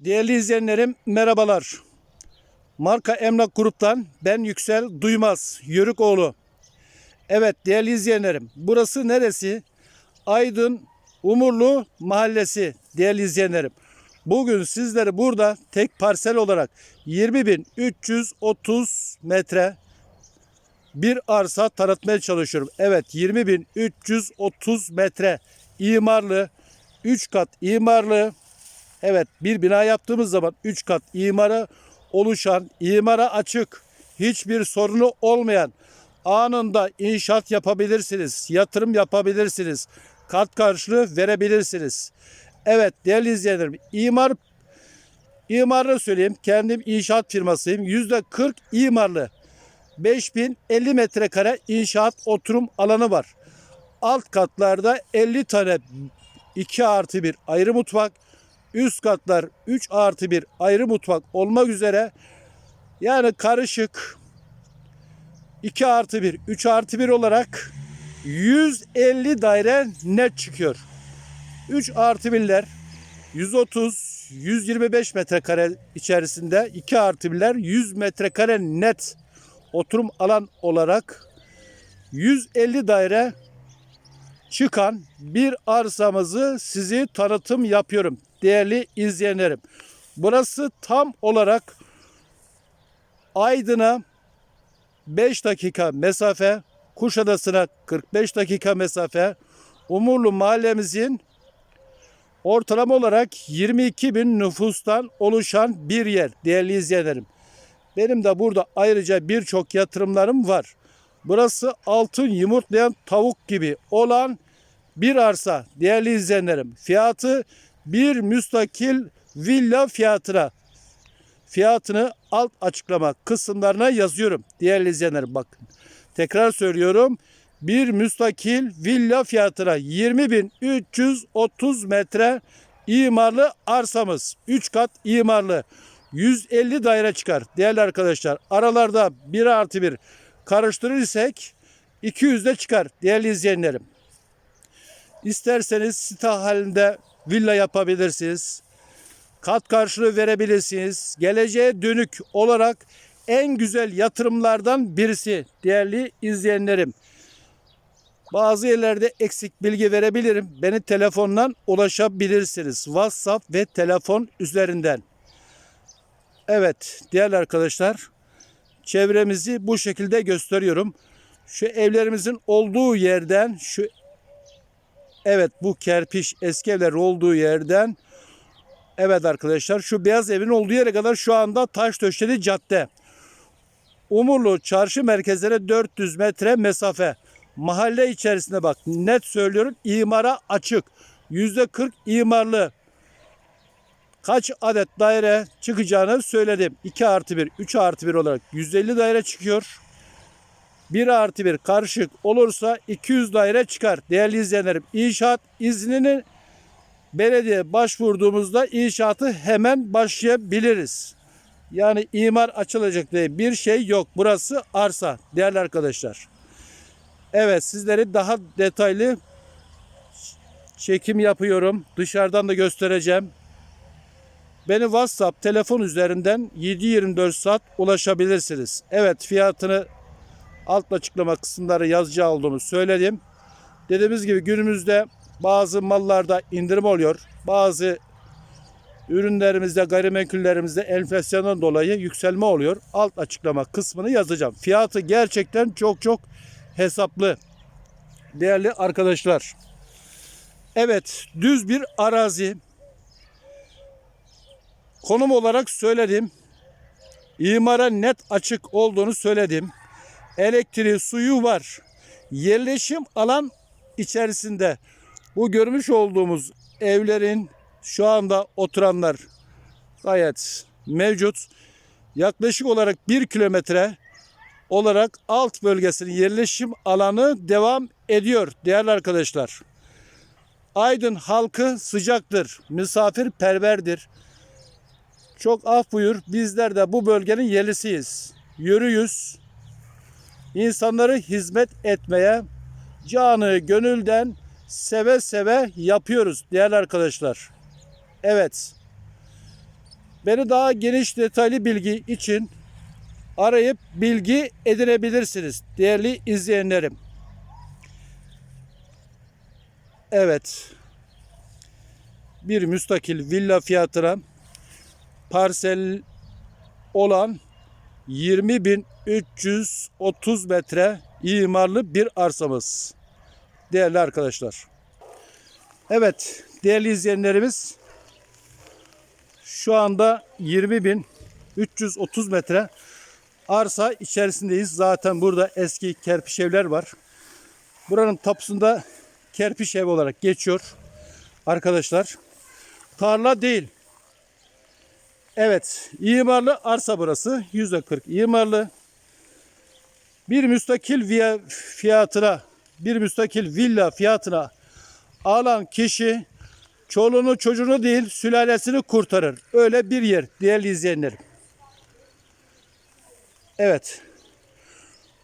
Değerli izleyenlerim merhabalar. Marka Emlak Grup'tan ben Yüksel Duymaz, Yörükoğlu. Evet değerli izleyenlerim burası neresi? Aydın Umurlu Mahallesi değerli izleyenlerim. Bugün sizleri burada tek parsel olarak 20.330 metre bir arsa tanıtmaya çalışıyorum. Evet 20.330 metre imarlı 3 kat imarlı Evet bir bina yaptığımız zaman 3 kat imara oluşan, imara açık, hiçbir sorunu olmayan anında inşaat yapabilirsiniz, yatırım yapabilirsiniz, kat karşılığı verebilirsiniz. Evet değerli izleyenlerim imar imarını söyleyeyim. Kendim inşaat firmasıyım. %40 imarlı. 5050 metrekare inşaat oturum alanı var. Alt katlarda 50 tane 2 artı 1 ayrı mutfak, üst katlar 3 artı 1 ayrı mutfak olmak üzere yani karışık 2 artı 1, 3 artı 1 olarak 150 daire net çıkıyor. 3 artı 1'ler 130, 125 metrekare içerisinde 2 artı 1'ler 100 metrekare net oturum alan olarak 150 daire çıkan bir arsamızı sizi tanıtım yapıyorum değerli izleyenlerim. Burası tam olarak Aydın'a 5 dakika mesafe, Kuşadası'na 45 dakika mesafe, Umurlu mahallemizin ortalama olarak 22 bin nüfustan oluşan bir yer değerli izleyenlerim. Benim de burada ayrıca birçok yatırımlarım var. Burası altın yumurtlayan tavuk gibi olan bir arsa değerli izleyenlerim. Fiyatı bir müstakil villa fiyatına fiyatını alt açıklama kısımlarına yazıyorum değerli izleyenlerim bakın. Tekrar söylüyorum. Bir müstakil villa fiyatına 20.330 metre imarlı arsamız. 3 kat imarlı. 150 daire çıkar değerli arkadaşlar. Aralarda 1 artı 1 karıştırırsak 200 de çıkar değerli izleyenlerim. İsterseniz site halinde villa yapabilirsiniz. Kat karşılığı verebilirsiniz. Geleceğe dönük olarak en güzel yatırımlardan birisi değerli izleyenlerim. Bazı yerlerde eksik bilgi verebilirim. Beni telefondan ulaşabilirsiniz. WhatsApp ve telefon üzerinden. Evet değerli arkadaşlar çevremizi bu şekilde gösteriyorum. Şu evlerimizin olduğu yerden şu Evet bu kerpiç eski evler olduğu yerden Evet arkadaşlar şu beyaz evin olduğu yere kadar şu anda taş döşeli cadde. Umurlu çarşı merkezlere 400 metre mesafe. Mahalle içerisinde bak net söylüyorum imara açık. %40 imarlı. Kaç adet daire çıkacağını söyledim. 2 artı 1, 3 artı 1 olarak 150 daire çıkıyor. 1 artı 1 karışık olursa 200 daire çıkar. Değerli izleyenlerim inşaat iznini belediye başvurduğumuzda inşaatı hemen başlayabiliriz. Yani imar açılacak diye bir şey yok. Burası arsa değerli arkadaşlar. Evet sizleri daha detaylı çekim yapıyorum. Dışarıdan da göstereceğim. Beni WhatsApp telefon üzerinden 7-24 saat ulaşabilirsiniz. Evet fiyatını alt açıklama kısımları yazacağı olduğunu söyledim. Dediğimiz gibi günümüzde bazı mallarda indirim oluyor. Bazı ürünlerimizde, gayrimenkullerimizde enflasyondan dolayı yükselme oluyor. Alt açıklama kısmını yazacağım. Fiyatı gerçekten çok çok hesaplı. Değerli arkadaşlar. Evet, düz bir arazi. Konum olarak söyledim. İmara net açık olduğunu söyledim elektriği, suyu var. Yerleşim alan içerisinde bu görmüş olduğumuz evlerin şu anda oturanlar gayet mevcut. Yaklaşık olarak bir kilometre olarak alt bölgesinin yerleşim alanı devam ediyor değerli arkadaşlar. Aydın halkı sıcaktır, misafirperverdir. Çok af buyur bizler de bu bölgenin yerlisiyiz. Yürüyüz, insanları hizmet etmeye canı gönülden seve seve yapıyoruz değerli arkadaşlar. Evet. beni daha geniş detaylı bilgi için arayıp bilgi edinebilirsiniz değerli izleyenlerim. Evet. Bir müstakil villa fiyatına parsel olan 20.330 metre imarlı bir arsamız. Değerli arkadaşlar. Evet, değerli izleyenlerimiz şu anda 20.330 metre arsa içerisindeyiz. Zaten burada eski kerpiç evler var. Buranın tapusunda kerpiç ev olarak geçiyor. Arkadaşlar tarla değil. Evet, imarlı arsa burası. %40 imarlı. Bir müstakil fiyatına, bir müstakil villa fiyatına alan kişi çoluğunu çocuğunu değil sülalesini kurtarır. Öyle bir yer değerli izleyenlerim. Evet.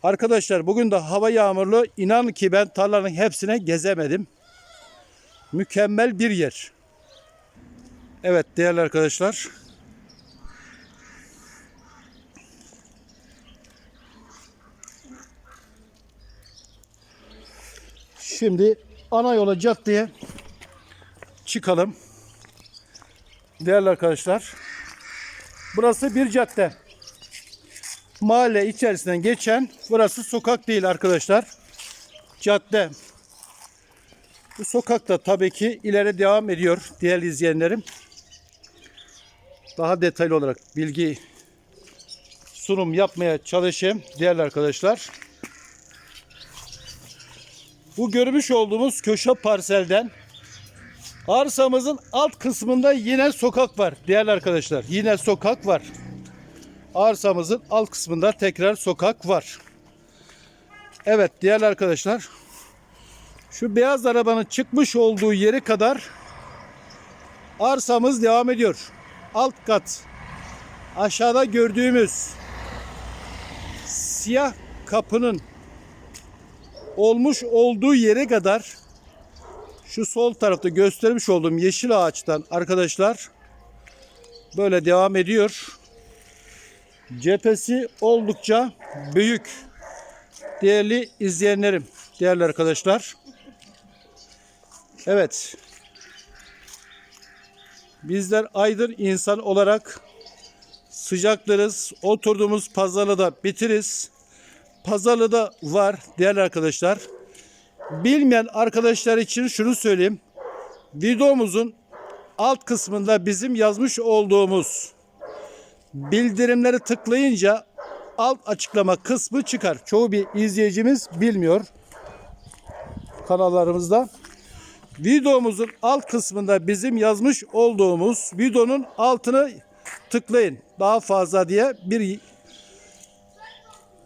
Arkadaşlar bugün de hava yağmurlu. İnan ki ben tarlanın hepsine gezemedim. Mükemmel bir yer. Evet değerli arkadaşlar. Şimdi ana yola caddeye çıkalım. Değerli arkadaşlar. Burası bir cadde. Mahalle içerisinden geçen burası sokak değil arkadaşlar. Cadde. Bu sokakta tabii ki ileri devam ediyor değerli izleyenlerim. Daha detaylı olarak bilgi sunum yapmaya çalışayım değerli arkadaşlar. Bu görmüş olduğumuz köşe parselden arsamızın alt kısmında yine sokak var değerli arkadaşlar. Yine sokak var. Arsamızın alt kısmında tekrar sokak var. Evet değerli arkadaşlar. Şu beyaz arabanın çıkmış olduğu yere kadar arsamız devam ediyor. Alt kat aşağıda gördüğümüz siyah kapının olmuş olduğu yere kadar şu sol tarafta göstermiş olduğum yeşil ağaçtan arkadaşlar böyle devam ediyor. Cephesi oldukça büyük. Değerli izleyenlerim, değerli arkadaşlar. Evet. Bizler aydın insan olarak sıcaklarız. Oturduğumuz pazarda da bitiriz. Pazarlı da var değerli arkadaşlar. Bilmeyen arkadaşlar için şunu söyleyeyim. Videomuzun alt kısmında bizim yazmış olduğumuz bildirimleri tıklayınca alt açıklama kısmı çıkar. Çoğu bir izleyicimiz bilmiyor kanallarımızda. Videomuzun alt kısmında bizim yazmış olduğumuz videonun altını tıklayın. Daha fazla diye bir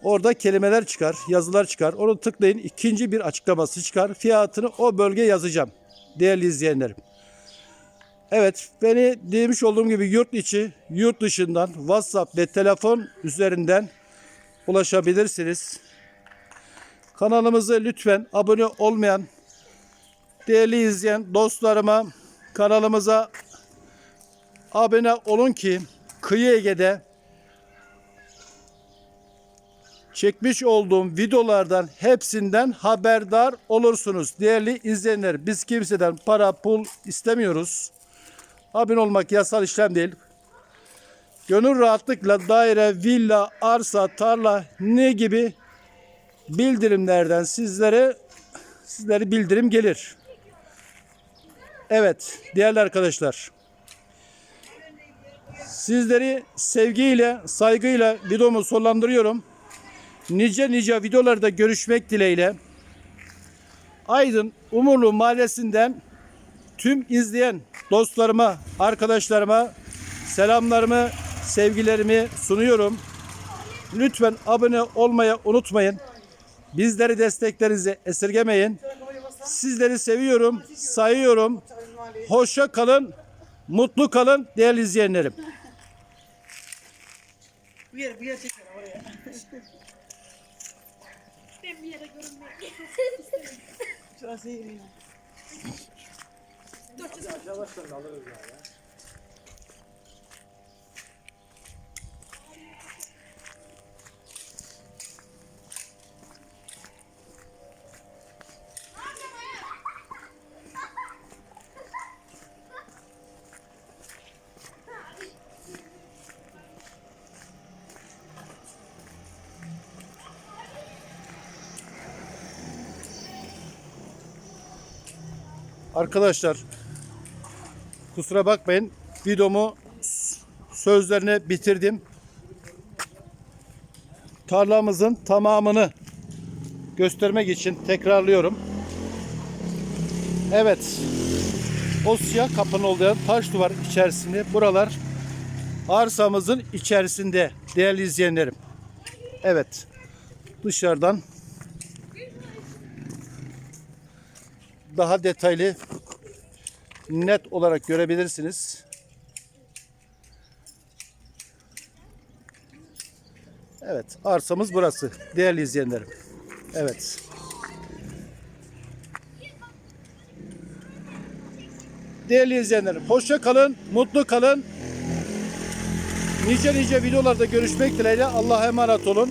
Orada kelimeler çıkar, yazılar çıkar. Onu tıklayın. ikinci bir açıklaması çıkar. Fiyatını o bölge yazacağım. Değerli izleyenlerim. Evet, beni demiş olduğum gibi yurt içi, yurt dışından WhatsApp ve telefon üzerinden ulaşabilirsiniz. Kanalımızı lütfen abone olmayan değerli izleyen dostlarıma kanalımıza abone olun ki Kıyı Ege'de çekmiş olduğum videolardan hepsinden haberdar olursunuz. Değerli izleyenler biz kimseden para pul istemiyoruz. Abone olmak yasal işlem değil. Gönül rahatlıkla daire, villa, arsa, tarla ne gibi bildirimlerden sizlere sizlere bildirim gelir. Evet değerli arkadaşlar. Sizleri sevgiyle, saygıyla videomu sonlandırıyorum nice nice videolarda görüşmek dileğiyle. Aydın Umurlu Mahallesi'nden tüm izleyen dostlarıma, arkadaşlarıma selamlarımı, sevgilerimi sunuyorum. Lütfen abone olmayı unutmayın. Bizleri desteklerinizi esirgemeyin. Sizleri seviyorum, sayıyorum. Hoşça kalın, mutlu kalın değerli izleyenlerim. Bir yer, bir yer çeker oraya. Ben bir yere görünmek Şurası iyi. Arkadaşlar kusura bakmayın videomu sözlerine bitirdim. Tarlamızın tamamını göstermek için tekrarlıyorum. Evet. O siyah kapının olduğu taş duvar içerisinde buralar arsamızın içerisinde değerli izleyenlerim. Evet. Dışarıdan daha detaylı net olarak görebilirsiniz. Evet, arsamız burası değerli izleyenlerim. Evet. Değerli izleyenlerim, hoşça kalın, mutlu kalın. Nice nice videolarda görüşmek dileğiyle Allah'a emanet olun.